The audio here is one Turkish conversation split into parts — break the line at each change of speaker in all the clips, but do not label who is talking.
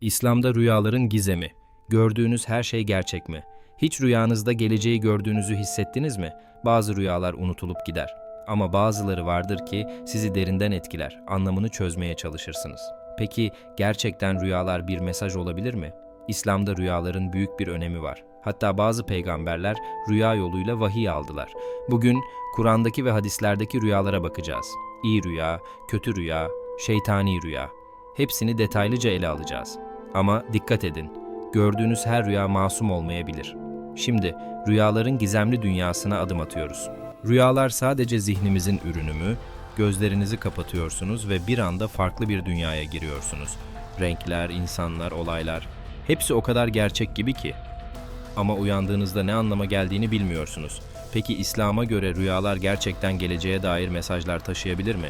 İslam'da rüyaların gizemi. Gördüğünüz her şey gerçek mi? Hiç rüyanızda geleceği gördüğünüzü hissettiniz mi? Bazı rüyalar unutulup gider. Ama bazıları vardır ki sizi derinden etkiler, anlamını çözmeye çalışırsınız. Peki gerçekten rüyalar bir mesaj olabilir mi? İslam'da rüyaların büyük bir önemi var. Hatta bazı peygamberler rüya yoluyla vahiy aldılar. Bugün Kur'an'daki ve hadislerdeki rüyalara bakacağız. İyi rüya, kötü rüya, şeytani rüya. Hepsini detaylıca ele alacağız. Ama dikkat edin, gördüğünüz her rüya masum olmayabilir. Şimdi rüyaların gizemli dünyasına adım atıyoruz. Rüyalar sadece zihnimizin ürünü mü? Gözlerinizi kapatıyorsunuz ve bir anda farklı bir dünyaya giriyorsunuz. Renkler, insanlar, olaylar hepsi o kadar gerçek gibi ki. Ama uyandığınızda ne anlama geldiğini bilmiyorsunuz. Peki İslam'a göre rüyalar gerçekten geleceğe dair mesajlar taşıyabilir mi?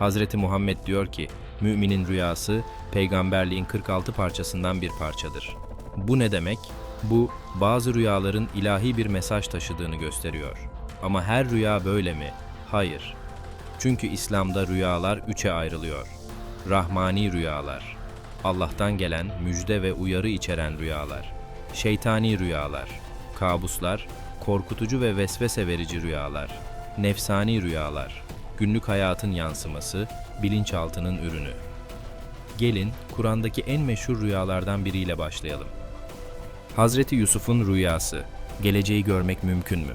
Hazreti Muhammed diyor ki, müminin rüyası peygamberliğin 46 parçasından bir parçadır. Bu ne demek? Bu bazı rüyaların ilahi bir mesaj taşıdığını gösteriyor. Ama her rüya böyle mi? Hayır. Çünkü İslam'da rüyalar üçe ayrılıyor. Rahmani rüyalar, Allah'tan gelen müjde ve uyarı içeren rüyalar, şeytani rüyalar, kabuslar, korkutucu ve vesvese verici rüyalar, nefsani rüyalar, günlük hayatın yansıması, bilinçaltının ürünü. Gelin Kur'an'daki en meşhur rüyalardan biriyle başlayalım. Hazreti Yusuf'un rüyası, geleceği görmek mümkün mü?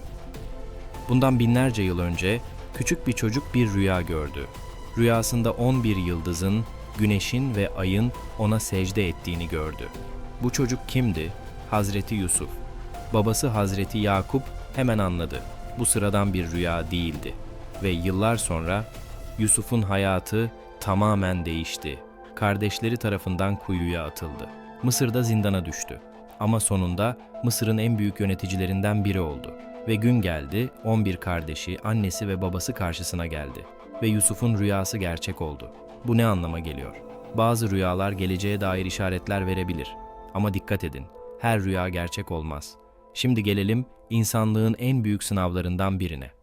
Bundan binlerce yıl önce küçük bir çocuk bir rüya gördü. Rüyasında 11 yıldızın, güneşin ve ayın ona secde ettiğini gördü. Bu çocuk kimdi? Hazreti Yusuf. Babası Hazreti Yakup hemen anladı. Bu sıradan bir rüya değildi. Ve yıllar sonra Yusuf'un hayatı tamamen değişti. Kardeşleri tarafından kuyuya atıldı. Mısır'da zindana düştü. Ama sonunda Mısır'ın en büyük yöneticilerinden biri oldu. Ve gün geldi, 11 kardeşi, annesi ve babası karşısına geldi. Ve Yusuf'un rüyası gerçek oldu. Bu ne anlama geliyor? Bazı rüyalar geleceğe dair işaretler verebilir. Ama dikkat edin, her rüya gerçek olmaz. Şimdi gelelim insanlığın en büyük sınavlarından birine.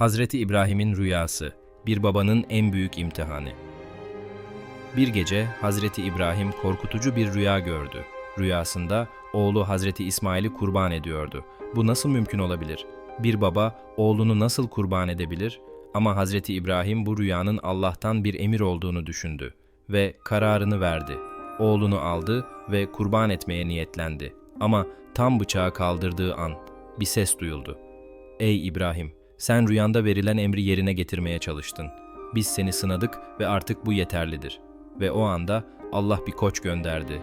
Hazreti İbrahim'in rüyası, bir babanın en büyük imtihanı. Bir gece Hazreti İbrahim korkutucu bir rüya gördü. Rüyasında oğlu Hazreti İsmail'i kurban ediyordu. Bu nasıl mümkün olabilir? Bir baba oğlunu nasıl kurban edebilir? Ama Hazreti İbrahim bu rüyanın Allah'tan bir emir olduğunu düşündü ve kararını verdi. Oğlunu aldı ve kurban etmeye niyetlendi. Ama tam bıçağı kaldırdığı an bir ses duyuldu. Ey İbrahim, sen rüyanda verilen emri yerine getirmeye çalıştın. Biz seni sınadık ve artık bu yeterlidir. Ve o anda Allah bir koç gönderdi.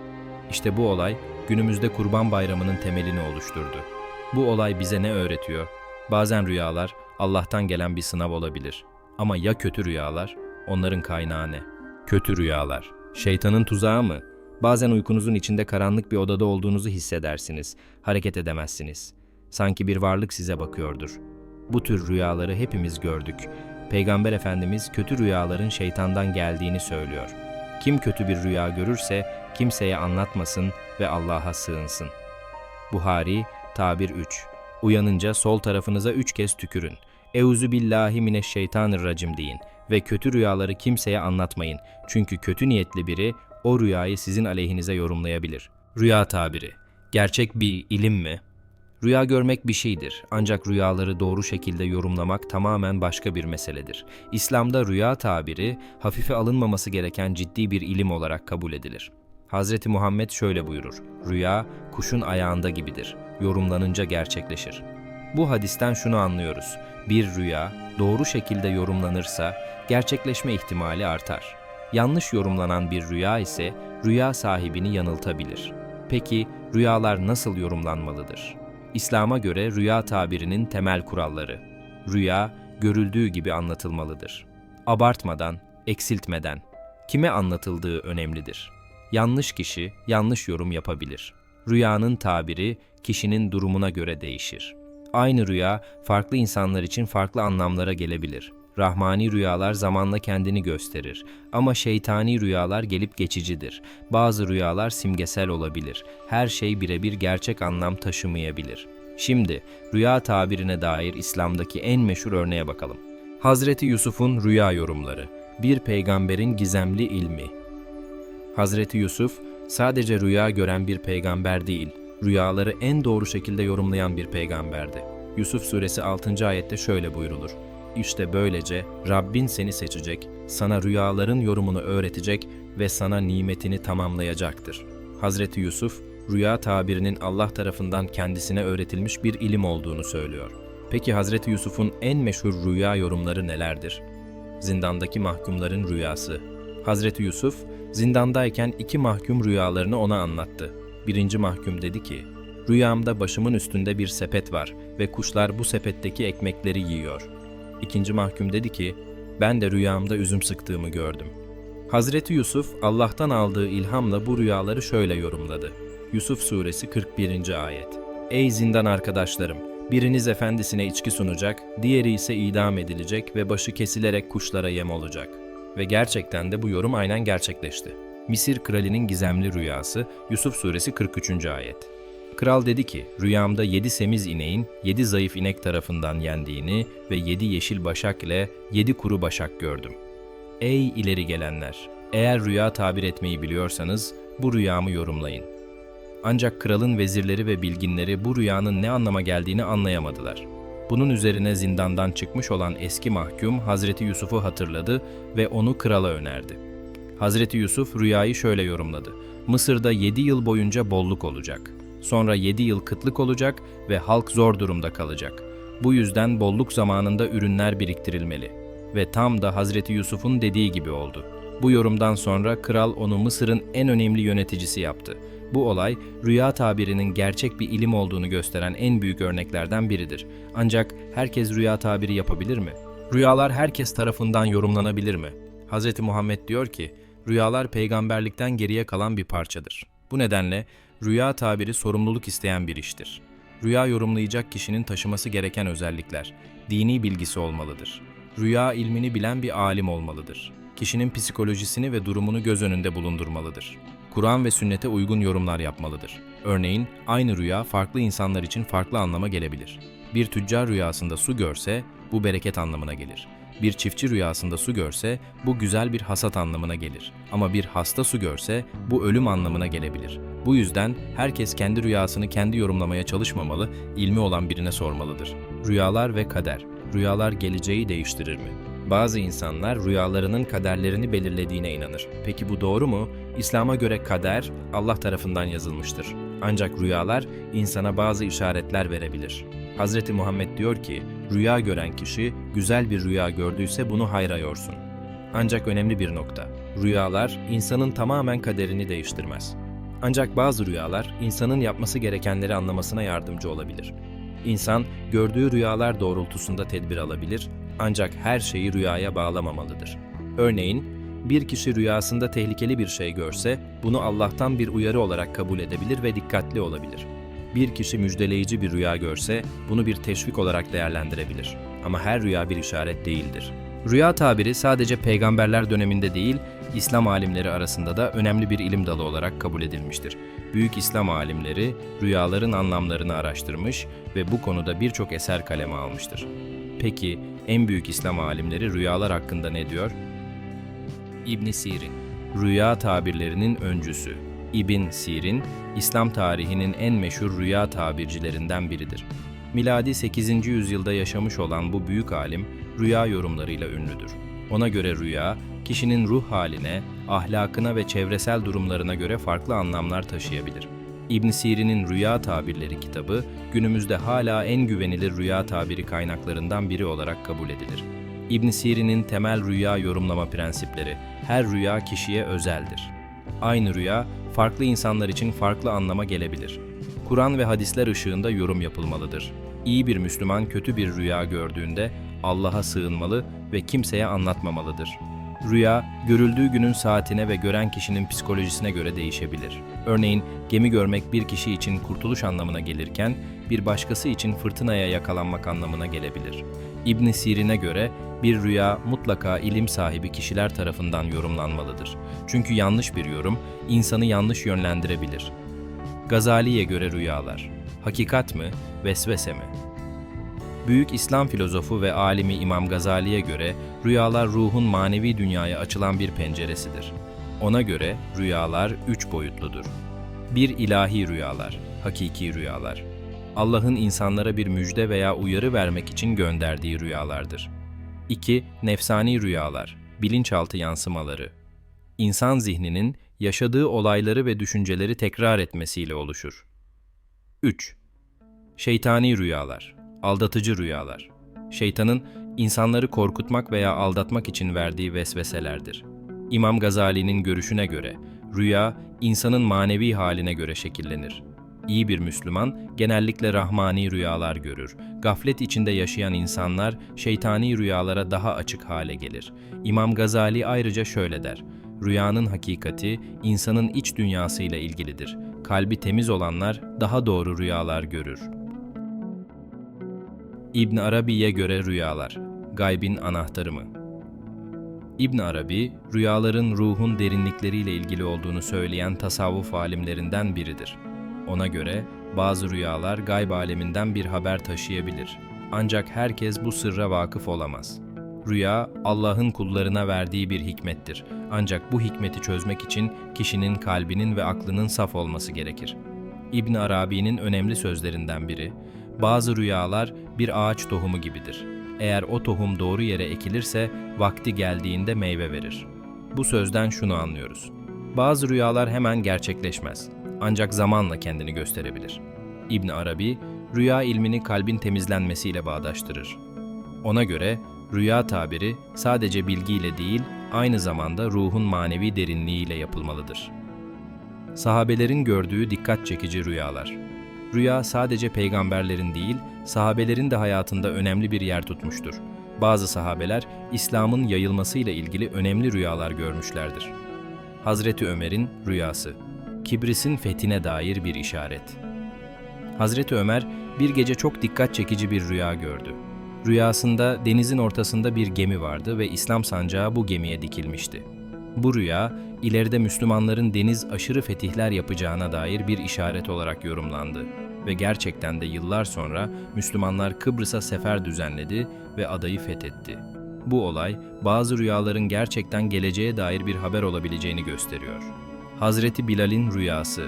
İşte bu olay günümüzde Kurban Bayramı'nın temelini oluşturdu. Bu olay bize ne öğretiyor? Bazen rüyalar Allah'tan gelen bir sınav olabilir. Ama ya kötü rüyalar? Onların kaynağı ne? Kötü rüyalar. Şeytanın tuzağı mı? Bazen uykunuzun içinde karanlık bir odada olduğunuzu hissedersiniz. Hareket edemezsiniz. Sanki bir varlık size bakıyordur. Bu tür rüyaları hepimiz gördük. Peygamber Efendimiz kötü rüyaların şeytandan geldiğini söylüyor. Kim kötü bir rüya görürse kimseye anlatmasın ve Allah'a sığınsın. Buhari, tabir 3. Uyanınca sol tarafınıza üç kez tükürün. Euzu billahi mineşşeytanirracim deyin ve kötü rüyaları kimseye anlatmayın. Çünkü kötü niyetli biri o rüyayı sizin aleyhinize yorumlayabilir. Rüya tabiri. Gerçek bir ilim mi? Rüya görmek bir şeydir ancak rüyaları doğru şekilde yorumlamak tamamen başka bir meseledir. İslam'da rüya tabiri hafife alınmaması gereken ciddi bir ilim olarak kabul edilir. Hazreti Muhammed şöyle buyurur: Rüya kuşun ayağında gibidir. Yorumlanınca gerçekleşir. Bu hadisten şunu anlıyoruz. Bir rüya doğru şekilde yorumlanırsa gerçekleşme ihtimali artar. Yanlış yorumlanan bir rüya ise rüya sahibini yanıltabilir. Peki rüyalar nasıl yorumlanmalıdır? İslam'a göre rüya tabirinin temel kuralları. Rüya görüldüğü gibi anlatılmalıdır. Abartmadan, eksiltmeden, kime anlatıldığı önemlidir. Yanlış kişi yanlış yorum yapabilir. Rüyanın tabiri kişinin durumuna göre değişir. Aynı rüya farklı insanlar için farklı anlamlara gelebilir. Rahmani rüyalar zamanla kendini gösterir ama şeytani rüyalar gelip geçicidir. Bazı rüyalar simgesel olabilir. Her şey birebir gerçek anlam taşımayabilir. Şimdi rüya tabirine dair İslam'daki en meşhur örneğe bakalım. Hazreti Yusuf'un rüya yorumları. Bir peygamberin gizemli ilmi. Hazreti Yusuf sadece rüya gören bir peygamber değil, rüyaları en doğru şekilde yorumlayan bir peygamberdi. Yusuf suresi 6. ayette şöyle buyrulur. İşte böylece Rabbin seni seçecek, sana rüyaların yorumunu öğretecek ve sana nimetini tamamlayacaktır. Hazreti Yusuf, rüya tabirinin Allah tarafından kendisine öğretilmiş bir ilim olduğunu söylüyor. Peki Hazreti Yusuf'un en meşhur rüya yorumları nelerdir? Zindandaki mahkumların rüyası. Hazreti Yusuf, zindandayken iki mahkum rüyalarını ona anlattı. Birinci mahkum dedi ki, Rüyamda başımın üstünde bir sepet var ve kuşlar bu sepetteki ekmekleri yiyor. İkinci mahkum dedi ki, ben de rüyamda üzüm sıktığımı gördüm. Hazreti Yusuf Allah'tan aldığı ilhamla bu rüyaları şöyle yorumladı. Yusuf Suresi 41. ayet. Ey zindan arkadaşlarım! Biriniz efendisine içki sunacak, diğeri ise idam edilecek ve başı kesilerek kuşlara yem olacak. Ve gerçekten de bu yorum aynen gerçekleşti. Misir kralinin gizemli rüyası Yusuf Suresi 43. ayet. Kral dedi ki, rüyamda yedi semiz ineğin yedi zayıf inek tarafından yendiğini ve yedi yeşil başak ile yedi kuru başak gördüm. Ey ileri gelenler! Eğer rüya tabir etmeyi biliyorsanız bu rüyamı yorumlayın. Ancak kralın vezirleri ve bilginleri bu rüyanın ne anlama geldiğini anlayamadılar. Bunun üzerine zindandan çıkmış olan eski mahkum Hazreti Yusuf'u hatırladı ve onu krala önerdi. Hazreti Yusuf rüyayı şöyle yorumladı. Mısır'da 7 yıl boyunca bolluk olacak. Sonra 7 yıl kıtlık olacak ve halk zor durumda kalacak. Bu yüzden bolluk zamanında ürünler biriktirilmeli. Ve tam da Hazreti Yusuf'un dediği gibi oldu. Bu yorumdan sonra kral onu Mısır'ın en önemli yöneticisi yaptı. Bu olay rüya tabirinin gerçek bir ilim olduğunu gösteren en büyük örneklerden biridir. Ancak herkes rüya tabiri yapabilir mi? Rüyalar herkes tarafından yorumlanabilir mi? Hz. Muhammed diyor ki, rüyalar peygamberlikten geriye kalan bir parçadır. Bu nedenle rüya tabiri sorumluluk isteyen bir iştir. Rüya yorumlayacak kişinin taşıması gereken özellikler, dini bilgisi olmalıdır. Rüya ilmini bilen bir alim olmalıdır. Kişinin psikolojisini ve durumunu göz önünde bulundurmalıdır. Kur'an ve sünnete uygun yorumlar yapmalıdır. Örneğin aynı rüya farklı insanlar için farklı anlama gelebilir. Bir tüccar rüyasında su görse bu bereket anlamına gelir. Bir çiftçi rüyasında su görse bu güzel bir hasat anlamına gelir. Ama bir hasta su görse bu ölüm anlamına gelebilir. Bu yüzden herkes kendi rüyasını kendi yorumlamaya çalışmamalı, ilmi olan birine sormalıdır. Rüyalar ve kader. Rüyalar geleceği değiştirir mi? Bazı insanlar rüyalarının kaderlerini belirlediğine inanır. Peki bu doğru mu? İslam'a göre kader Allah tarafından yazılmıştır. Ancak rüyalar insana bazı işaretler verebilir. Hz. Muhammed diyor ki, rüya gören kişi güzel bir rüya gördüyse bunu hayra yorsun. Ancak önemli bir nokta, rüyalar insanın tamamen kaderini değiştirmez. Ancak bazı rüyalar insanın yapması gerekenleri anlamasına yardımcı olabilir. İnsan gördüğü rüyalar doğrultusunda tedbir alabilir ancak her şeyi rüyaya bağlamamalıdır. Örneğin, bir kişi rüyasında tehlikeli bir şey görse, bunu Allah'tan bir uyarı olarak kabul edebilir ve dikkatli olabilir. Bir kişi müjdeleyici bir rüya görse, bunu bir teşvik olarak değerlendirebilir. Ama her rüya bir işaret değildir. Rüya tabiri sadece peygamberler döneminde değil, İslam alimleri arasında da önemli bir ilim dalı olarak kabul edilmiştir. Büyük İslam alimleri rüyaların anlamlarını araştırmış ve bu konuda birçok eser kaleme almıştır. Peki en büyük İslam alimleri rüyalar hakkında ne diyor? İbn Sirin, rüya tabirlerinin öncüsü. İbn Sirin, İslam tarihinin en meşhur rüya tabircilerinden biridir. Miladi 8. yüzyılda yaşamış olan bu büyük alim rüya yorumlarıyla ünlüdür. Ona göre rüya, kişinin ruh haline, ahlakına ve çevresel durumlarına göre farklı anlamlar taşıyabilir. İbn Sirin'in Rüya Tabirleri kitabı günümüzde hala en güvenilir rüya tabiri kaynaklarından biri olarak kabul edilir. İbn Sirin'in temel rüya yorumlama prensipleri, her rüya kişiye özeldir. Aynı rüya farklı insanlar için farklı anlama gelebilir. Kur'an ve hadisler ışığında yorum yapılmalıdır. İyi bir Müslüman kötü bir rüya gördüğünde Allah'a sığınmalı ve kimseye anlatmamalıdır. Rüya, görüldüğü günün saatine ve gören kişinin psikolojisine göre değişebilir. Örneğin, gemi görmek bir kişi için kurtuluş anlamına gelirken, bir başkası için fırtınaya yakalanmak anlamına gelebilir. İbn Sirin'e göre bir rüya mutlaka ilim sahibi kişiler tarafından yorumlanmalıdır. Çünkü yanlış bir yorum insanı yanlış yönlendirebilir. Gazali'ye göre rüyalar, hakikat mi, vesvese mi? Büyük İslam filozofu ve alimi İmam Gazali'ye göre rüyalar ruhun manevi dünyaya açılan bir penceresidir. Ona göre rüyalar üç boyutludur. Bir ilahi rüyalar, hakiki rüyalar. Allah'ın insanlara bir müjde veya uyarı vermek için gönderdiği rüyalardır. 2. Nefsani rüyalar, bilinçaltı yansımaları. İnsan zihninin yaşadığı olayları ve düşünceleri tekrar etmesiyle oluşur. 3. Şeytani rüyalar, aldatıcı rüyalar. Şeytanın insanları korkutmak veya aldatmak için verdiği vesveselerdir. İmam Gazali'nin görüşüne göre rüya insanın manevi haline göre şekillenir. İyi bir Müslüman genellikle rahmani rüyalar görür. Gaflet içinde yaşayan insanlar şeytani rüyalara daha açık hale gelir. İmam Gazali ayrıca şöyle der: Rüyanın hakikati insanın iç dünyasıyla ilgilidir. Kalbi temiz olanlar daha doğru rüyalar görür. İbn Arabi'ye göre rüyalar, gaybin anahtarı mı? İbn Arabi, rüyaların ruhun derinlikleriyle ilgili olduğunu söyleyen tasavvuf alimlerinden biridir. Ona göre bazı rüyalar gayb aleminden bir haber taşıyabilir. Ancak herkes bu sırra vakıf olamaz. Rüya, Allah'ın kullarına verdiği bir hikmettir. Ancak bu hikmeti çözmek için kişinin kalbinin ve aklının saf olması gerekir. İbn Arabi'nin önemli sözlerinden biri, bazı rüyalar bir ağaç tohumu gibidir. Eğer o tohum doğru yere ekilirse vakti geldiğinde meyve verir. Bu sözden şunu anlıyoruz. Bazı rüyalar hemen gerçekleşmez. Ancak zamanla kendini gösterebilir. İbn Arabi, rüya ilmini kalbin temizlenmesiyle bağdaştırır. Ona göre rüya tabiri sadece bilgiyle değil, aynı zamanda ruhun manevi derinliğiyle yapılmalıdır. Sahabelerin gördüğü dikkat çekici rüyalar. Rüya sadece peygamberlerin değil, sahabelerin de hayatında önemli bir yer tutmuştur. Bazı sahabeler İslam'ın yayılmasıyla ilgili önemli rüyalar görmüşlerdir. Hazreti Ömer'in rüyası. Kibris'in fethine dair bir işaret. Hazreti Ömer bir gece çok dikkat çekici bir rüya gördü. Rüyasında denizin ortasında bir gemi vardı ve İslam sancağı bu gemiye dikilmişti. Bu rüya, ileride Müslümanların deniz aşırı fetihler yapacağına dair bir işaret olarak yorumlandı ve gerçekten de yıllar sonra Müslümanlar Kıbrıs'a sefer düzenledi ve adayı fethetti. Bu olay bazı rüyaların gerçekten geleceğe dair bir haber olabileceğini gösteriyor. Hazreti Bilal'in rüyası,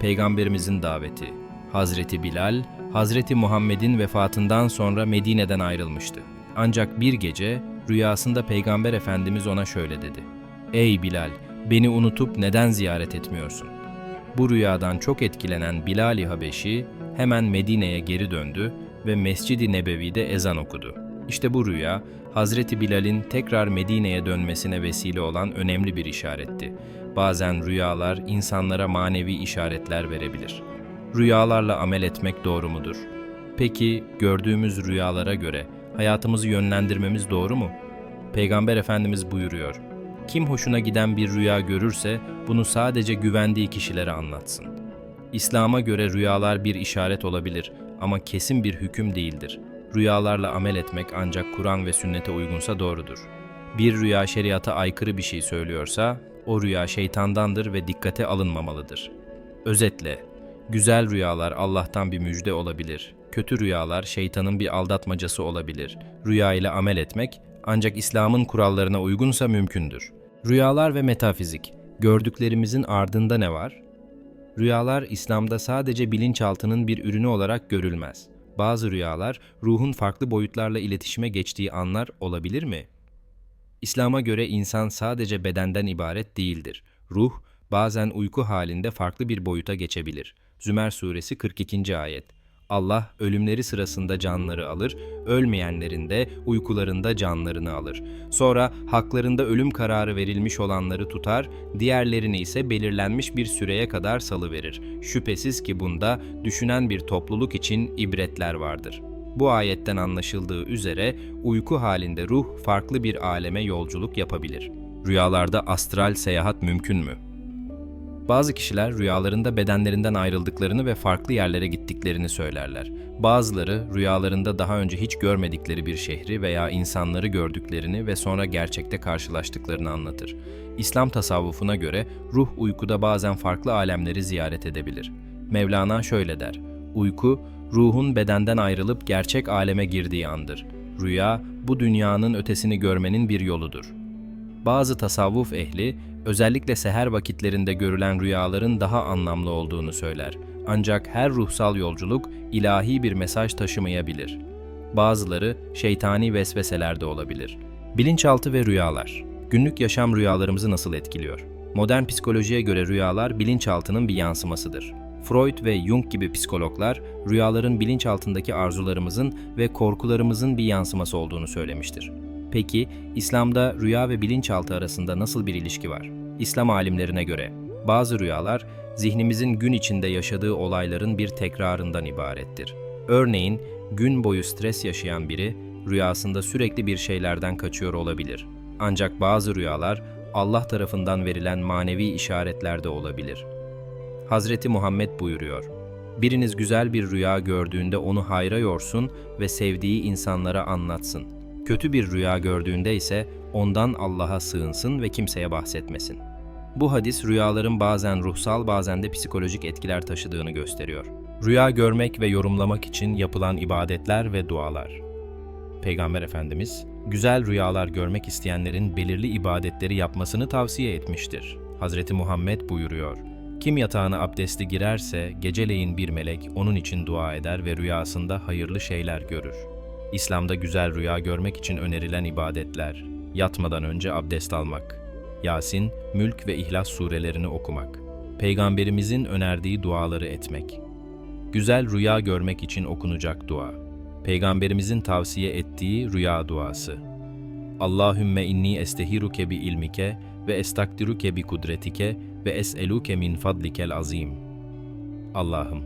Peygamberimizin daveti. Hazreti Bilal, Hazreti Muhammed'in vefatından sonra Medine'den ayrılmıştı. Ancak bir gece rüyasında Peygamber Efendimiz ona şöyle dedi. Ey Bilal, beni unutup neden ziyaret etmiyorsun? Bu rüyadan çok etkilenen Bilal-i Habeşi hemen Medine'ye geri döndü ve Mescid-i Nebevi'de ezan okudu. İşte bu rüya, Hazreti Bilal'in tekrar Medine'ye dönmesine vesile olan önemli bir işaretti. Bazen rüyalar insanlara manevi işaretler verebilir. Rüyalarla amel etmek doğru mudur? Peki gördüğümüz rüyalara göre hayatımızı yönlendirmemiz doğru mu? Peygamber Efendimiz buyuruyor. Kim hoşuna giden bir rüya görürse bunu sadece güvendiği kişilere anlatsın. İslam'a göre rüyalar bir işaret olabilir ama kesin bir hüküm değildir. Rüyalarla amel etmek ancak Kur'an ve sünnete uygunsa doğrudur. Bir rüya şeriata aykırı bir şey söylüyorsa, o rüya şeytandandır ve dikkate alınmamalıdır. Özetle, güzel rüyalar Allah'tan bir müjde olabilir. Kötü rüyalar şeytanın bir aldatmacası olabilir. Rüya ile amel etmek ancak İslam'ın kurallarına uygunsa mümkündür. Rüyalar ve metafizik. Gördüklerimizin ardında ne var? Rüyalar İslam'da sadece bilinçaltının bir ürünü olarak görülmez. Bazı rüyalar ruhun farklı boyutlarla iletişime geçtiği anlar olabilir mi? İslam'a göre insan sadece bedenden ibaret değildir. Ruh bazen uyku halinde farklı bir boyuta geçebilir. Zümer suresi 42. ayet. Allah ölümleri sırasında canları alır, ölmeyenlerin de uykularında canlarını alır. Sonra haklarında ölüm kararı verilmiş olanları tutar, diğerlerini ise belirlenmiş bir süreye kadar salıverir. Şüphesiz ki bunda düşünen bir topluluk için ibretler vardır. Bu ayetten anlaşıldığı üzere uyku halinde ruh farklı bir aleme yolculuk yapabilir. Rüyalarda astral seyahat mümkün mü? Bazı kişiler rüyalarında bedenlerinden ayrıldıklarını ve farklı yerlere gittiklerini söylerler. Bazıları rüyalarında daha önce hiç görmedikleri bir şehri veya insanları gördüklerini ve sonra gerçekte karşılaştıklarını anlatır. İslam tasavvufuna göre ruh uykuda bazen farklı alemleri ziyaret edebilir. Mevlana şöyle der: Uyku, ruhun bedenden ayrılıp gerçek aleme girdiği andır. Rüya, bu dünyanın ötesini görmenin bir yoludur. Bazı tasavvuf ehli, özellikle seher vakitlerinde görülen rüyaların daha anlamlı olduğunu söyler. Ancak her ruhsal yolculuk ilahi bir mesaj taşımayabilir. Bazıları şeytani vesveseler de olabilir. Bilinçaltı ve rüyalar. Günlük yaşam rüyalarımızı nasıl etkiliyor? Modern psikolojiye göre rüyalar bilinçaltının bir yansımasıdır. Freud ve Jung gibi psikologlar rüyaların bilinçaltındaki arzularımızın ve korkularımızın bir yansıması olduğunu söylemiştir. Peki İslam'da rüya ve bilinçaltı arasında nasıl bir ilişki var? İslam alimlerine göre bazı rüyalar zihnimizin gün içinde yaşadığı olayların bir tekrarından ibarettir. Örneğin gün boyu stres yaşayan biri rüyasında sürekli bir şeylerden kaçıyor olabilir. Ancak bazı rüyalar Allah tarafından verilen manevi işaretler de olabilir. Hazreti Muhammed buyuruyor. Biriniz güzel bir rüya gördüğünde onu hayra yorsun ve sevdiği insanlara anlatsın. Kötü bir rüya gördüğünde ise ondan Allah'a sığınsın ve kimseye bahsetmesin. Bu hadis rüyaların bazen ruhsal bazen de psikolojik etkiler taşıdığını gösteriyor. Rüya görmek ve yorumlamak için yapılan ibadetler ve dualar. Peygamber Efendimiz, güzel rüyalar görmek isteyenlerin belirli ibadetleri yapmasını tavsiye etmiştir. Hazreti Muhammed buyuruyor, Kim yatağına abdestli girerse geceleyin bir melek onun için dua eder ve rüyasında hayırlı şeyler görür. İslam'da güzel rüya görmek için önerilen ibadetler, yatmadan önce abdest almak, Yasin, Mülk ve İhlas surelerini okumak, Peygamberimizin önerdiği duaları etmek, güzel rüya görmek için okunacak dua, Peygamberimizin tavsiye ettiği rüya duası. Allahümme inni estehiruke bi ilmike ve estakdiruke bi kudretike ve es'eluke min fadlikel azim. Allah'ım,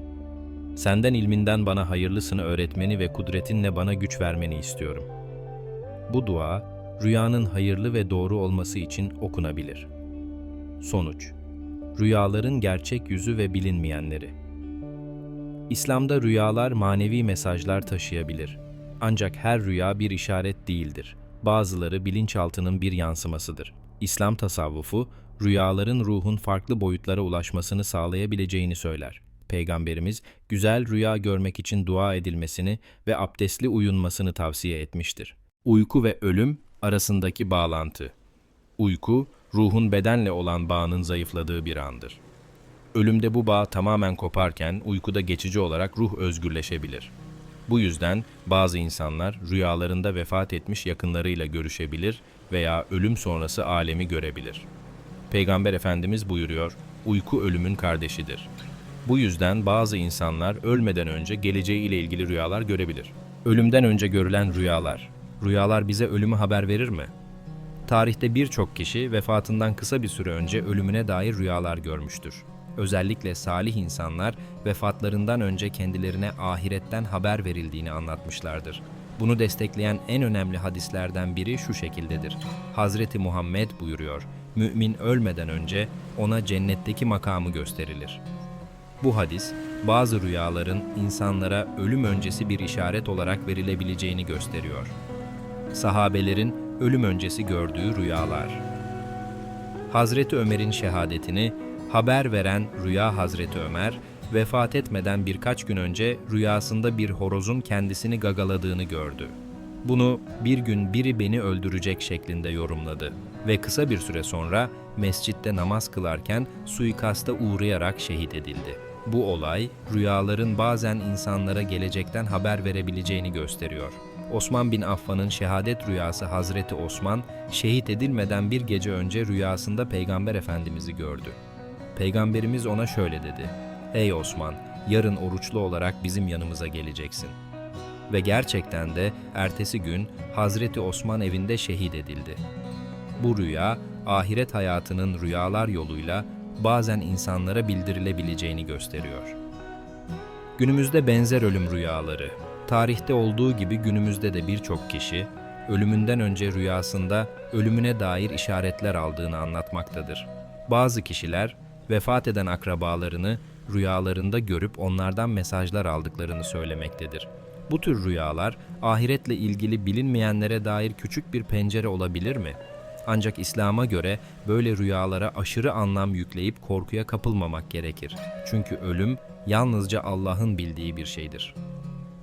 senden ilminden bana hayırlısını öğretmeni ve kudretinle bana güç vermeni istiyorum. Bu dua, rüyanın hayırlı ve doğru olması için okunabilir. Sonuç Rüyaların gerçek yüzü ve bilinmeyenleri İslam'da rüyalar manevi mesajlar taşıyabilir. Ancak her rüya bir işaret değildir. Bazıları bilinçaltının bir yansımasıdır. İslam tasavvufu, rüyaların ruhun farklı boyutlara ulaşmasını sağlayabileceğini söyler. Peygamberimiz, güzel rüya görmek için dua edilmesini ve abdestli uyunmasını tavsiye etmiştir. Uyku ve ölüm arasındaki bağlantı. Uyku, ruhun bedenle olan bağının zayıfladığı bir andır. Ölümde bu bağ tamamen koparken uykuda geçici olarak ruh özgürleşebilir. Bu yüzden bazı insanlar rüyalarında vefat etmiş yakınlarıyla görüşebilir veya ölüm sonrası alemi görebilir. Peygamber Efendimiz buyuruyor, uyku ölümün kardeşidir. Bu yüzden bazı insanlar ölmeden önce geleceği ile ilgili rüyalar görebilir. Ölümden önce görülen rüyalar. Rüyalar bize ölümü haber verir mi? Tarihte birçok kişi vefatından kısa bir süre önce ölümüne dair rüyalar görmüştür. Özellikle salih insanlar vefatlarından önce kendilerine ahiretten haber verildiğini anlatmışlardır. Bunu destekleyen en önemli hadislerden biri şu şekildedir. Hazreti Muhammed buyuruyor, mümin ölmeden önce ona cennetteki makamı gösterilir. Bu hadis, bazı rüyaların insanlara ölüm öncesi bir işaret olarak verilebileceğini gösteriyor. Sahabelerin ölüm öncesi gördüğü rüyalar. Hazreti Ömer'in şehadetini haber veren Rüya Hazreti Ömer, vefat etmeden birkaç gün önce rüyasında bir horozun kendisini gagaladığını gördü. Bunu bir gün biri beni öldürecek şeklinde yorumladı ve kısa bir süre sonra mescitte namaz kılarken suikasta uğrayarak şehit edildi. Bu olay rüyaların bazen insanlara gelecekten haber verebileceğini gösteriyor. Osman bin Affan'ın şehadet rüyası Hazreti Osman, şehit edilmeden bir gece önce rüyasında Peygamber Efendimiz'i gördü. Peygamberimiz ona şöyle dedi. Ey Osman, yarın oruçlu olarak bizim yanımıza geleceksin. Ve gerçekten de ertesi gün Hazreti Osman evinde şehit edildi. Bu rüya, ahiret hayatının rüyalar yoluyla bazen insanlara bildirilebileceğini gösteriyor. Günümüzde benzer ölüm rüyaları. Tarihte olduğu gibi günümüzde de birçok kişi ölümünden önce rüyasında ölümüne dair işaretler aldığını anlatmaktadır. Bazı kişiler vefat eden akrabalarını rüyalarında görüp onlardan mesajlar aldıklarını söylemektedir. Bu tür rüyalar ahiretle ilgili bilinmeyenlere dair küçük bir pencere olabilir mi? Ancak İslam'a göre böyle rüyalara aşırı anlam yükleyip korkuya kapılmamak gerekir. Çünkü ölüm yalnızca Allah'ın bildiği bir şeydir.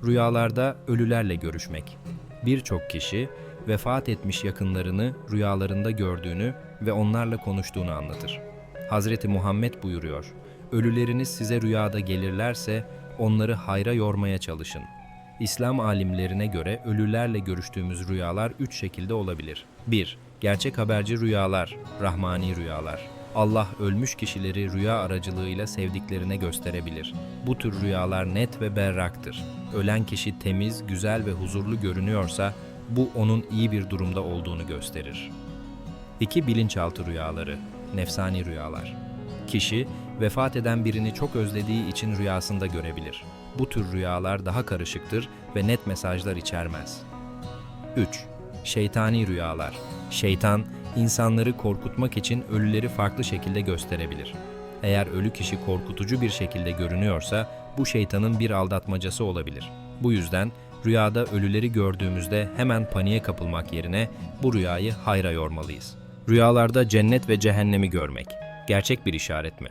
Rüyalarda ölülerle görüşmek. Birçok kişi vefat etmiş yakınlarını rüyalarında gördüğünü ve onlarla konuştuğunu anlatır. Hazreti Muhammed buyuruyor, Ölüleriniz size rüyada gelirlerse onları hayra yormaya çalışın. İslam alimlerine göre ölülerle görüştüğümüz rüyalar üç şekilde olabilir. 1. Gerçek haberci rüyalar, rahmani rüyalar. Allah ölmüş kişileri rüya aracılığıyla sevdiklerine gösterebilir. Bu tür rüyalar net ve berraktır. Ölen kişi temiz, güzel ve huzurlu görünüyorsa bu onun iyi bir durumda olduğunu gösterir. 2. Bilinçaltı rüyaları, nefsani rüyalar. Kişi, vefat eden birini çok özlediği için rüyasında görebilir. Bu tür rüyalar daha karışıktır ve net mesajlar içermez. 3. Şeytani rüyalar. Şeytan, insanları korkutmak için ölüleri farklı şekilde gösterebilir. Eğer ölü kişi korkutucu bir şekilde görünüyorsa, bu şeytanın bir aldatmacası olabilir. Bu yüzden rüyada ölüleri gördüğümüzde hemen paniğe kapılmak yerine bu rüyayı hayra yormalıyız. Rüyalarda cennet ve cehennemi görmek gerçek bir işaret mi?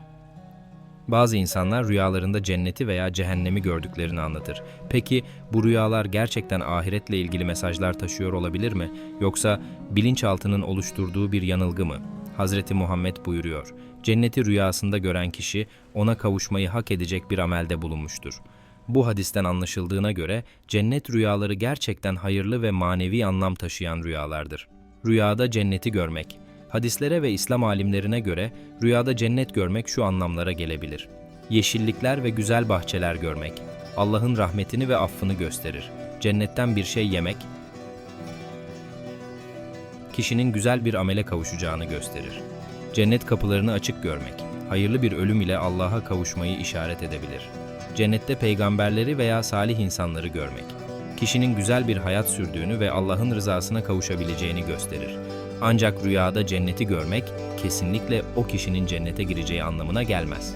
Bazı insanlar rüyalarında cenneti veya cehennemi gördüklerini anlatır. Peki bu rüyalar gerçekten ahiretle ilgili mesajlar taşıyor olabilir mi? Yoksa bilinçaltının oluşturduğu bir yanılgı mı? Hazreti Muhammed buyuruyor, cenneti rüyasında gören kişi ona kavuşmayı hak edecek bir amelde bulunmuştur. Bu hadisten anlaşıldığına göre cennet rüyaları gerçekten hayırlı ve manevi anlam taşıyan rüyalardır. Rüyada cenneti görmek, Hadislere ve İslam alimlerine göre rüyada cennet görmek şu anlamlara gelebilir. Yeşillikler ve güzel bahçeler görmek, Allah'ın rahmetini ve affını gösterir. Cennetten bir şey yemek, kişinin güzel bir amele kavuşacağını gösterir. Cennet kapılarını açık görmek, hayırlı bir ölüm ile Allah'a kavuşmayı işaret edebilir. Cennette peygamberleri veya salih insanları görmek, kişinin güzel bir hayat sürdüğünü ve Allah'ın rızasına kavuşabileceğini gösterir. Ancak rüyada cenneti görmek kesinlikle o kişinin cennete gireceği anlamına gelmez.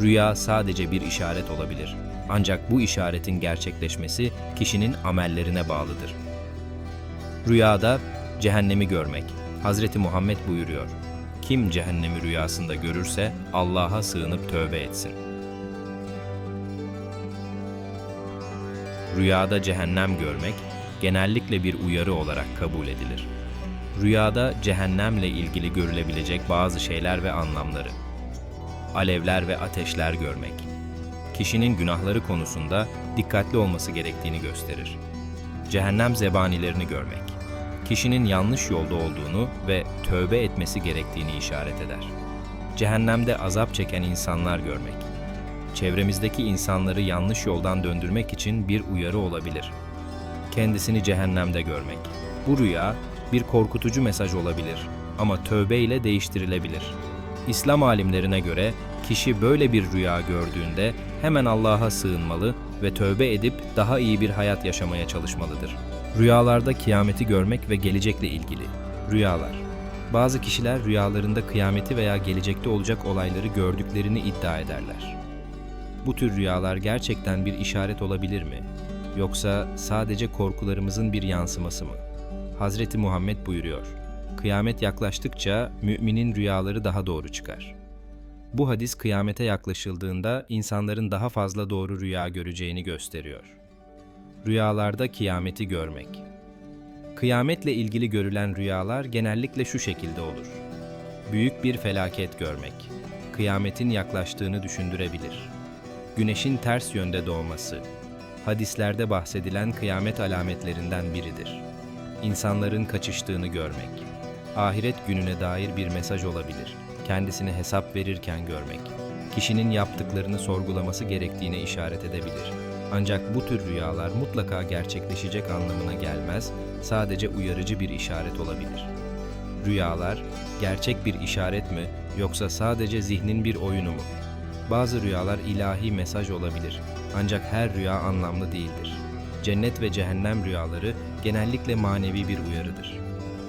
Rüya sadece bir işaret olabilir. Ancak bu işaretin gerçekleşmesi kişinin amellerine bağlıdır. Rüyada cehennemi görmek. Hazreti Muhammed buyuruyor. Kim cehennemi rüyasında görürse Allah'a sığınıp tövbe etsin. Rüyada cehennem görmek genellikle bir uyarı olarak kabul edilir. Rüyada cehennemle ilgili görülebilecek bazı şeyler ve anlamları. Alevler ve ateşler görmek. Kişinin günahları konusunda dikkatli olması gerektiğini gösterir. Cehennem zebanilerini görmek. Kişinin yanlış yolda olduğunu ve tövbe etmesi gerektiğini işaret eder. Cehennemde azap çeken insanlar görmek. Çevremizdeki insanları yanlış yoldan döndürmek için bir uyarı olabilir. Kendisini cehennemde görmek. Bu rüya bir korkutucu mesaj olabilir ama tövbe ile değiştirilebilir. İslam alimlerine göre kişi böyle bir rüya gördüğünde hemen Allah'a sığınmalı ve tövbe edip daha iyi bir hayat yaşamaya çalışmalıdır. Rüyalarda kıyameti görmek ve gelecekle ilgili. Rüyalar Bazı kişiler rüyalarında kıyameti veya gelecekte olacak olayları gördüklerini iddia ederler. Bu tür rüyalar gerçekten bir işaret olabilir mi? Yoksa sadece korkularımızın bir yansıması mı? Hazreti Muhammed buyuruyor. Kıyamet yaklaştıkça müminin rüyaları daha doğru çıkar. Bu hadis kıyamete yaklaşıldığında insanların daha fazla doğru rüya göreceğini gösteriyor. Rüyalarda kıyameti görmek. Kıyametle ilgili görülen rüyalar genellikle şu şekilde olur. Büyük bir felaket görmek. Kıyametin yaklaştığını düşündürebilir. Güneşin ters yönde doğması. Hadislerde bahsedilen kıyamet alametlerinden biridir insanların kaçıştığını görmek. Ahiret gününe dair bir mesaj olabilir. Kendisine hesap verirken görmek. Kişinin yaptıklarını sorgulaması gerektiğine işaret edebilir. Ancak bu tür rüyalar mutlaka gerçekleşecek anlamına gelmez, sadece uyarıcı bir işaret olabilir. Rüyalar gerçek bir işaret mi yoksa sadece zihnin bir oyunu mu? Bazı rüyalar ilahi mesaj olabilir ancak her rüya anlamlı değildir cennet ve cehennem rüyaları genellikle manevi bir uyarıdır.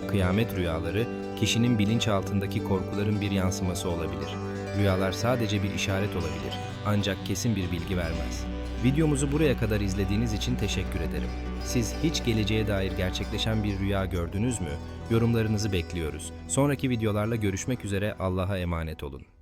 Kıyamet rüyaları, kişinin bilinçaltındaki korkuların bir yansıması olabilir. Rüyalar sadece bir işaret olabilir, ancak kesin bir bilgi vermez. Videomuzu buraya kadar izlediğiniz için teşekkür ederim. Siz hiç geleceğe dair gerçekleşen bir rüya gördünüz mü? Yorumlarınızı bekliyoruz. Sonraki videolarla görüşmek üzere Allah'a emanet olun.